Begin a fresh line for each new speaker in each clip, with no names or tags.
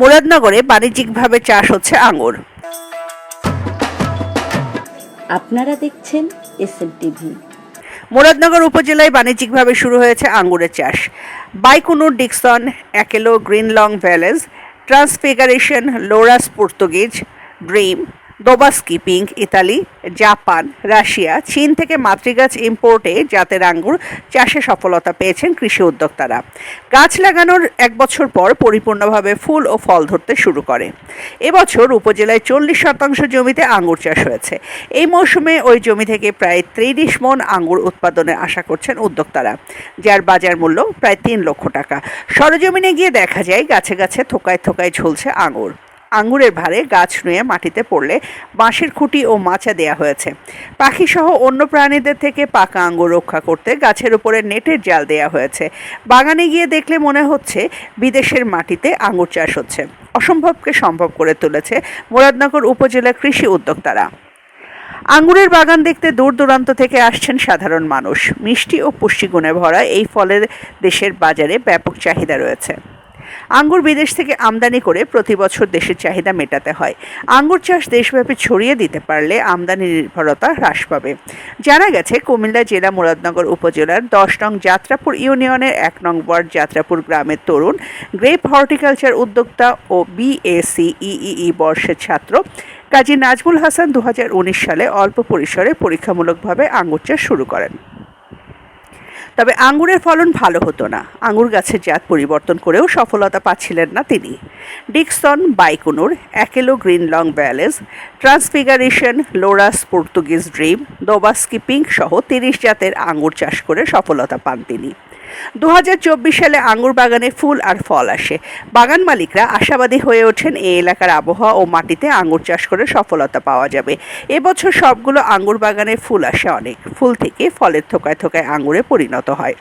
মুরাদনগরে বাণিজ্যিকভাবে চাষ হচ্ছে আঙুর
আপনারা দেখছেন এস এম টিভি
মুরাদনগর উপজেলায় বাণিজ্যিকভাবে শুরু হয়েছে আঙুরের চাষ। বাইকুনুর ডিকসন অ্যাকেলো গ্রিন লং ভ্যালেজ ট্রান্সফিগারেশন লোরাস পর্তুগিজ ড্রিম। দোবাস কিপিং ইতালি, জাপান, রাশিয়া, চীন থেকে মাতৃগাছ ইম্পোর্টে জাতের আঙ্গুর চাষে সফলতা পেয়েছেন কৃষি উদ্যোক্তারা। গাছ লাগানোর এক বছর পর পরিপূর্ণভাবে ফুল ও ফল ধরতে শুরু করে। এবছর উপজেলায় চল্লিশ শতাংশ জমিতে আঙ্গুর চাষ হয়েছে। এই মৌসুমে ওই জমি থেকে প্রায় ত্রিশ মন আঙ্গুর উৎপাদনের আশা করছেন উদ্যোক্তারা, যার বাজার মূল্য প্রায় তিন লক্ষ টাকা। সরজমিনে গিয়ে দেখা যায়, গাছে গাছে থোকায় থোকায় ঝুলছে আঙুর আঙ্গুরের ভারে গাছ নুয়ে মাটিতে পড়লে বাঁশের খুঁটি ও মাচা দেয়া হয়েছে। পাখিসহ অন্য প্রাণীদের থেকে পাকা আঙুর রক্ষা করতে গাছের উপরে নেটের জাল দেয়া হয়েছে। বাগানে গিয়ে দেখলে মনে হচ্ছে বিদেশের মাটিতে আঙ্গুর চাষ হচ্ছে। অসম্ভবকে সম্ভব করে তুলেছে মুরাদনগর উপজেলা কৃষি উদ্যোক্তারা। আঙ্গুরের বাগান দেখতে দূর দূরান্ত থেকে আসছেন সাধারণ মানুষ। মিষ্টি ও পুষ্টিগুণে ভরা এই ফলের দেশের বাজারে ব্যাপক চাহিদা রয়েছে। আঙ্গুর বিদেশ থেকে আমদানি করে প্রতি বছর দেশের চাহিদা মেটাতে হয়। আঙ্গুর চাষ দেশব্যাপী ছড়িয়ে দিতে পারলে আমদানি নির্ভরতা হ্রাস পাবে। জানা গেছে, কুমিল্লা জেলা মুরাদনগর উপজেলার দশ নং যাত্রাপুর ইউনিয়নের এক নং ওয়ার্ড যাত্রাপুর গ্রামের তরুণ, গ্রেপ হর্টিকালচার উদ্যোক্তা ও বিএসসি ইই বর্ষের ছাত্র কাজী নাজমুল হাসান দু হাজার উনিশ সালে অল্প পরিসরে পরীক্ষামূলকভাবে আঙ্গুর চাষ শুরু করেন। তবে আঙ্গুরের ফলন ভালো হতো না। আঙ্গুর গাছের জাত পরিবর্তন করেও সফলতা পাচ্ছিলেন না তিনি। ডিকসন বাইকুনুর অ্যাকেলো গ্রিন লং ব্যালেস ট্রান্সফিগারেশন লোরাস পর্তুগিজ ড্রিম, দোবাস্কি পিঙ্ক সহ তিরিশ জাতের আঙ্গুর চাষ করে সফলতা পান তিনি। দু হাজার চব্বিশ সালে আঙুর বাগানে ফুল আর ফল আসে। বাগান মালিকরা আশাবাদী হয়ে ওঠেন এই এলাকার আবহাওয়া ও মাটিতে আঙুর চাষ করে সফলতা পাওয়া যাবে। এবছর সবগুলো আঙ্গুর বাগানে ফুল আসে অনেক। ফুল থেকে ফলের থোকায় থোকায় আঙুরে পরিণত হয়।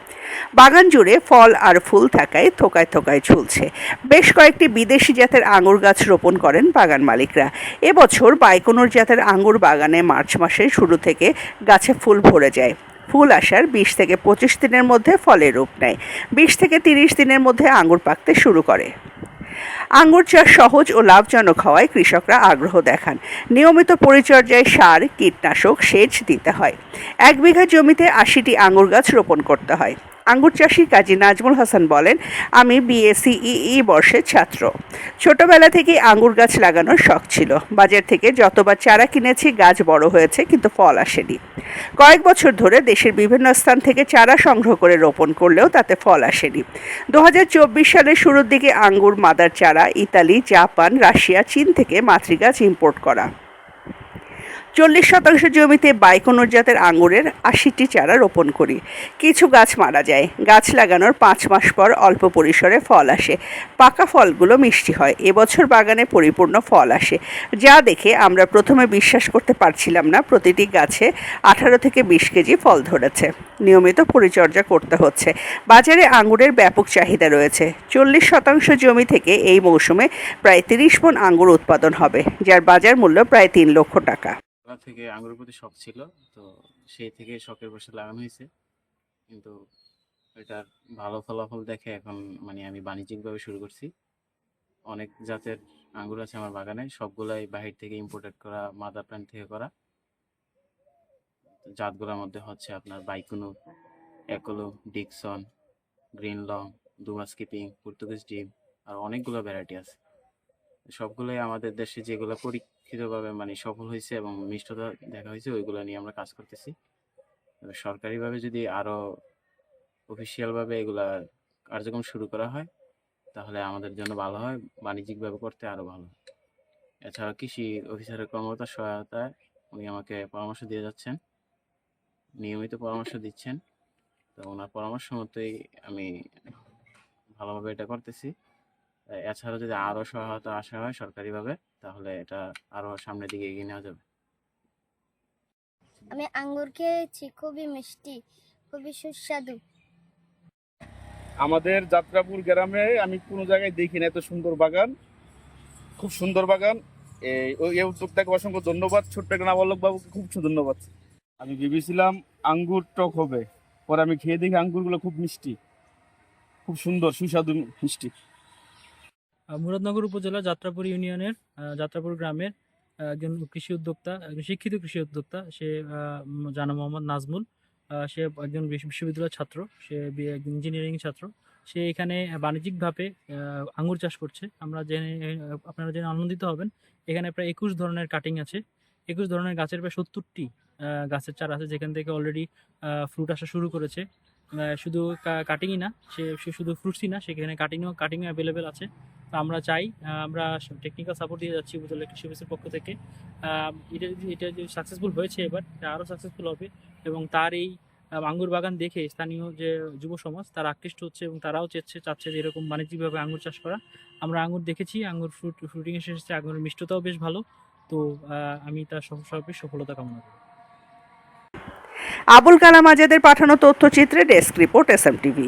বাগান জুড়ে ফল আর ফুল থাকায় থোকায় থোকায় ঝুলছে। বেশ কয়েকটি বিদেশি জাতের আঙুর গাছ রোপণ করেন বাগান মালিকরা। এবছর বাইকোনোর জাতের আঙুর বাগানে মার্চ মাসের শুরু থেকে গাছে ফুল ভরে যায়। ফুল আসার বিশ থেকে পঁচিশ দিনের মধ্যে ফলের রূপ নেয়। বিশ থেকে তিরিশ দিনের মধ্যে আঙুর পাকতে শুরু করে। আঙুর চাষ সহজ ও লাভজনক হওয়ায় কৃষকরা আগ্রহ দেখান। নিয়মিত পরিচর্যায় সার, কীটনাশক, সেচ দিতে হয়। এক বিঘা জমিতে আশিটি আঙুর গাছ রোপণ করতে হয়। আঙ্গুর চাষি কাজী নাজমুল হাসান বলেন, আমি বিএসসি ইই বর্ষের ছাত্র। ছোটবেলা থেকেই আঙ্গুর গাছ লাগানোর শখ ছিল। বাজার থেকে যতবার চারা কিনেছি, গাছ বড় হয়েছে, কিন্তু ফল আসেনি। কয়েক বছর ধরে দেশের বিভিন্ন স্থান থেকে চারা সংগ্রহ করে রোপণ করলেও তাতে ফল আসেনি। দু হাজার চব্বিশ সালের শুরুর দিকে আঙ্গুর, মাদার চারা, ইতালি, জাপান, রাশিয়া, চীন থেকে মাতৃগাছ ইম্পোর্ট করা। চল্লিশ শতাংশ জমিতে বাইকোনোর জাতের আঙুরের আশিটি চারা রোপণ করি। কিছু গাছ মারা যায়। গাছ লাগানোর পাঁচ মাস পর অল্প পরিসরে ফল আসে। পাকা ফলগুলো মিষ্টি হয়। এবছর বাগানে পরিপূর্ণ ফল আসে। যা দেখে আমরা প্রথমে বিশ্বাস করতে পারছিলাম না, প্রতিটি গাছে আঠারো থেকে বিশ কেজি ফল ধরেছে। নিয়মিত পরিচর্যা করতে হচ্ছে। বাজারে আঙুরের ব্যাপক চাহিদা রয়েছে। চল্লিশ শতাংশ জমি থেকে এই মৌসুমে প্রায় তিরিশ মন আঙুর উৎপাদন হবে, যার বাজার মূল্য প্রায় তিন লক্ষ টাকা।
ছোটবেলা থেকে আঙুরের প্রতি শখ ছিল, তো সেই থেকে শখের বসে লাগানো হয়েছে। কিন্তু এটার ভালো ফলাফল দেখে এখন মানে আমি বাণিজ্যিকভাবে শুরু করছি। অনেক জাতের আঙুর আছে আমার বাগানে, সবগুলাই বাহির থেকে ইম্পোর্টেড করা মাদার প্ল্যান্ট থেকে করা। জাতগুলোর মধ্যে হচ্ছে আপনার বাইকুনো, একলো, ডিকসন গ্রিন লং দুমাস কিপিং, পর্তুগিজ ডিম, আর অনেকগুলো ভ্যারাইটি আছে। সবগুলোই আমাদের দেশে যেগুলো পরীক্ষিতভাবে মানে সফল হয়েছে এবং মিষ্টতা দেখা হয়েছে, ওইগুলো নিয়ে আমরা কাজ করতেছি। সরকারিভাবে যদি আরও অফিসিয়াল ভাবে এগুলা কার্যক্রম শুরু করা হয়, তাহলে আমাদের জন্য ভালো হয়, বাণিজ্যিকভাবে করতে আরও ভালো এছাড়া কৃষি অফিসারের কর্মকর্তার সহায়তায় উনি আমাকে পরামর্শ দিয়ে যাচ্ছেন। নিয়মিত পরামর্শ দিচ্ছেন। তো ওনার পরামর্শ মতোই আমি ভালোভাবে এটা করতেছি। এছাড়া যদি আরও সহায়তা আসা হয় সরকারিভাবে তাহলে এটা আরও সামনের দিকে এগিয়ে নেওয়া যাবে।
আমি আঙ্গুর খেয়েছি খুবই মিষ্টি খুবই সুস্বাদু।
আমাদের যাত্রাপুর গ্রামে আমি কোনো জায়গায় দেখি না এত সুন্দর বাগান খুব সুন্দর বাগান। এই উদ্যোক্তাকে অসংখ্য ধন্যবাদ ছোট্ট একটা নাবালক বাবুকে খুব ধন্যবাদ। আমি ভেবেছিলাম আঙ্গুর টক হবে পরে আমি খেয়ে দেখি আঙ্গুরগুলো খুব মিষ্টি খুব সুন্দর সুস্বাদু মিষ্টি।
মুরাদনগর উপজেলা যাত্রাপুর ইউনিয়নের যাত্রাপুর গ্রামের একজন কৃষি উদ্যোক্তা, একজন শিক্ষিত কৃষি উদ্যোক্তা, সে জানা মোহাম্মদ নাজমুল। সে একজন বিশ্ববিদ্যালয়ের ছাত্র, সে একজন ইঞ্জিনিয়ারিং ছাত্র। সে এখানে বাণিজ্যিকভাবে আঙুর চাষ করছে। আমরা জেনে আপনারা জেনে আনন্দিত হবেন। এখানে প্রায় একুশ ধরনের কাটিং আছে। একুশ ধরনের গাছের প্রায় সত্তরটি গাছের চারা আছে, যেখান থেকে অলরেডি ফ্রুট আসা শুরু করেছে। শুধু কাটিংই না, সে শুধু ফ্রুটসই না, সেখানে কাটিংও কাটিংও অ্যাভেলেবেল আছে। তো আমরা চাই আমরা টেকনিক্যাল সাপোর্ট দিয়ে যাচ্ছি উপজেলা কৃষি অফিসের পক্ষ থেকে। এটা এটা যদি সাকসেসফুল হয়েছে এবার আরও সাকসেসফুল হবে এবং তার এই আঙ্গুর বাগান দেখে স্থানীয় যে যুব সমাজ, তারা আকৃষ্ট হচ্ছে এবং তারাও চেচ্ছে, চাচ্ছে যে এরকম বাণিজ্যিকভাবে আঙ্গুর চাষ করা। আমরা আঙ্গুর দেখেছি, আঙ্গুর ফ্রুট ফ্রুটিং এসে এসেছে আঙ্গুরের মিষ্টতাও বেশ ভালো। তো আমি তার সব সর্বে সফলতা কামনা করি।
আবুল কালাম আজাদের পাঠানো তথ্যচিত্রে desk report S M TV.